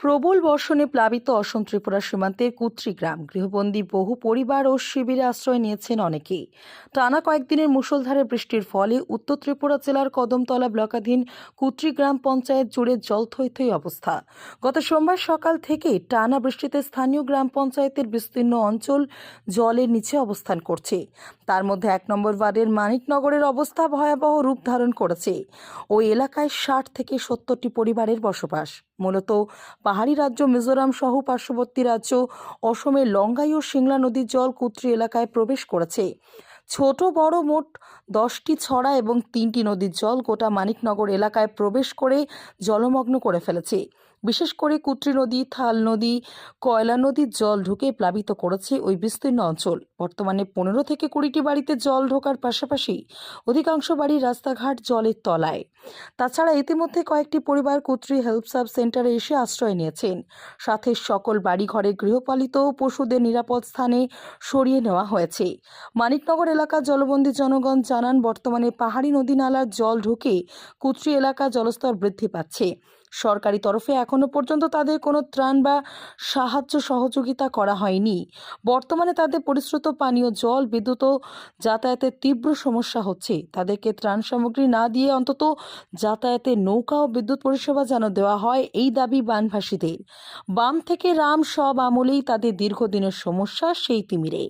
প্রবল বর্ষণে প্লাবিত অসম ত্রিপুরা সীমান্তের কুত্রি গ্রাম। গৃহবন্দী বহু পরিবার ও শিবিরে আশ্রয় নিয়েছেন অনেকেই। টানা কয়েকদিনের মুষলধারে বৃষ্টির ফলে উত্তর ত্রিপুরা জেলার কদমতলা ব্লকাধীন কুত্রি গ্রাম পঞ্চায়েত জুড়ে জল থই থই অবস্থা। গত সোমবার সকাল থেকে টানা বৃষ্টিতে স্থানীয় গ্রাম পঞ্চায়েতের বিস্তীর্ণ অঞ্চল জলের নিচে অবস্থান করছে। তার মধ্যে এক নম্বর ওয়ার্ডের মানিকনগরের অবস্থা ভয়াবহ রূপ ধারণ করেছে। ওই এলাকায় ষাট থেকে সত্তরটি পরিবারের বসবাস। মূলত পাহাড়ি রাজ্য মিজোরাম সহ পার্শ্ববর্তী রাজ্য অসমের লঙ্গাই ও সিংলা নদীর জল কুত্রি এলাকায় প্রবেশ করেছে। ছোট, বড় মোট দশটি ছড়া এবং তিনটি নদীর জল গোটা মানিকনগর এলাকায় প্রবেশ করে জলমগ্ন করে ফেলেছে। বিশেষ করে কুত্রি নদী, থাল নদী, কয়লা নদীর জল ঢুকে প্লাবিত করেছে ওই বিস্তীর্ণ অঞ্চল। বর্তমানে পনেরো থেকে কুড়িটি বাড়িতে জল ঢোকার পাশাপাশি অধিকাংশ বাড়ির রাস্তাঘাট জলের তলায়। তাছাড়া ইতিমধ্যে কয়েকটি পরিবার কুত্রি হেল্প সাব সেন্টারে এসে আশ্রয় নিয়েছেন। সাথে সকল বাড়িঘরে গৃহপালিত পশুদের নিরাপদ স্থানে সরিয়ে নেওয়া হয়েছে। মানিকনগর এলাকার জলবন্দী জনগণ জানান, বর্তমানে পাহাড়ি নদী নালার জল ঢুকে কুত্রি এলাকা জলস্তর বৃদ্ধি পাচ্ছে। সরকারি তরফে এখনও পর্যন্ত তাদের কোনো ত্রাণ বা সাহায্য সহযোগিতা করা হয়নি। বর্তমানে তাদের পরিশ্রুত পানীয় জল, বিদ্যুৎ ও যাতায়াতের তীব্র সমস্যা হচ্ছে। তাদেরকে ত্রাণ সামগ্রী না দিয়ে অন্তত যাতায়াতে নৌকা ও বিদ্যুৎ পরিষেবা যেন দেওয়া হয়, এই দাবি বানভাসীদের বাম থেকে রাম সব আমলেই তাদের দীর্ঘদিনের সমস্যা সেই তিমিরে।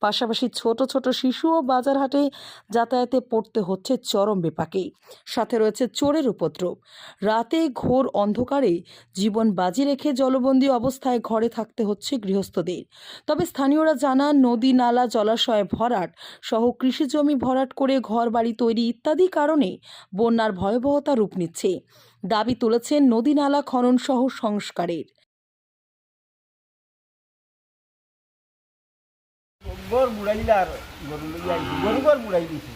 পাশাপাশি ছোট ছোট শিশু ও বাজারহাটে যাতায়াতে পড়তে হচ্ছে চরম বিপাকে। সাথে রয়েছে চোরের উপদ্রব। রাতে ঘোর অন্ধকারে জীবন বাজি রেখে জলবন্দী অবস্থায় ঘরে থাকতে হচ্ছে গৃহস্থদের। তবে স্থানীয়রা জানান নদী নালা জলাশয় ভরাট সহ কৃষি জমি ভরাট করে ঘর বাড়ি তৈরি ইত্যাদি কারণে বন্যার ভয়াবহতা রূপ নিচ্ছে। দাবি তুলেছেন নদী নালা খনন সহ সংস্কারের। গর বুড়াইলে আর গরু গর বুড়াই দিছে।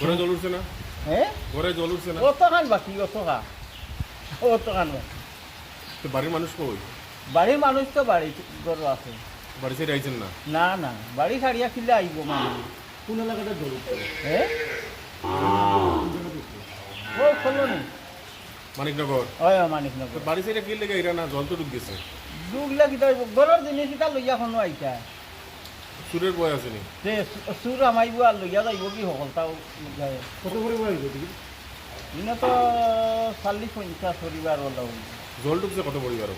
ঘরে জল উঠছে না? হ্যাঁ ঘরে জল উঠছে না? অত খান বাকি অত খা? অত খান বাকি? তো বাড়ির মানুষ কই? বাড়ির মানুষ তো বাড়ি গরু আছে। বাড়ি ছেড়ে আইছেন না? না না বাড়ি ছাড়িয়া খিলে আইব মানুষ। কোন এলাকাটা জল উঠছে? হ্যাঁ ও খোলো নি মানিকনগর? ওই মানিক বাড়ি ছেড়ে কি এরা না জল তো ডুব গেছে। দুগ লাগি তো গরর জিনিস এটা লইয়া খনো আইতা? সুরের বয় আসেনি যে সুর আমাইব আর লইয়া যাইব কি সকল তাও যায়। কত করে বয় হইবে ইনে তো চাল্লিশ পঞ্চাশ পরিবার হলো জল ডুবছে কত পরিবার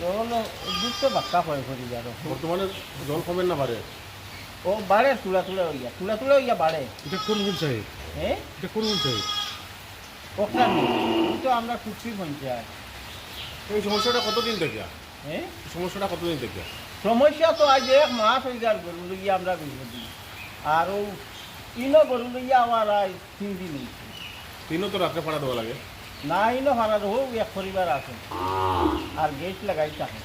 জল দুটো বাক্কা হয় পরিবার বর্তমানে জল কমেন না বাড়ে ও বাড়ে তুলা তুলা হইয়া তুলা তুলা হইয়া বাড়ে এটা কোন পঞ্চায়েত হ্যাঁ এটা কোন পঞ্চায়েত ওখানে তো আমরা কুচি পঞ্চায়েত এই সমস্যাটা কতদিন থেকে হ্যাঁ সমস্যাটা কতদিন থেকে? সমস্যা তো আজ এক মাস হয়ে গেল গরু লইয়া আমরা বিপদি আর ও ইনো গরু লইয়া আমার আজ তিন দিন। তিনও তো রাত্রে ভাড়া দেওয়া লাগে। না ইনো ভাড়া দেবো এক পরিবার আছে। আর গেট লাগাই থাকে।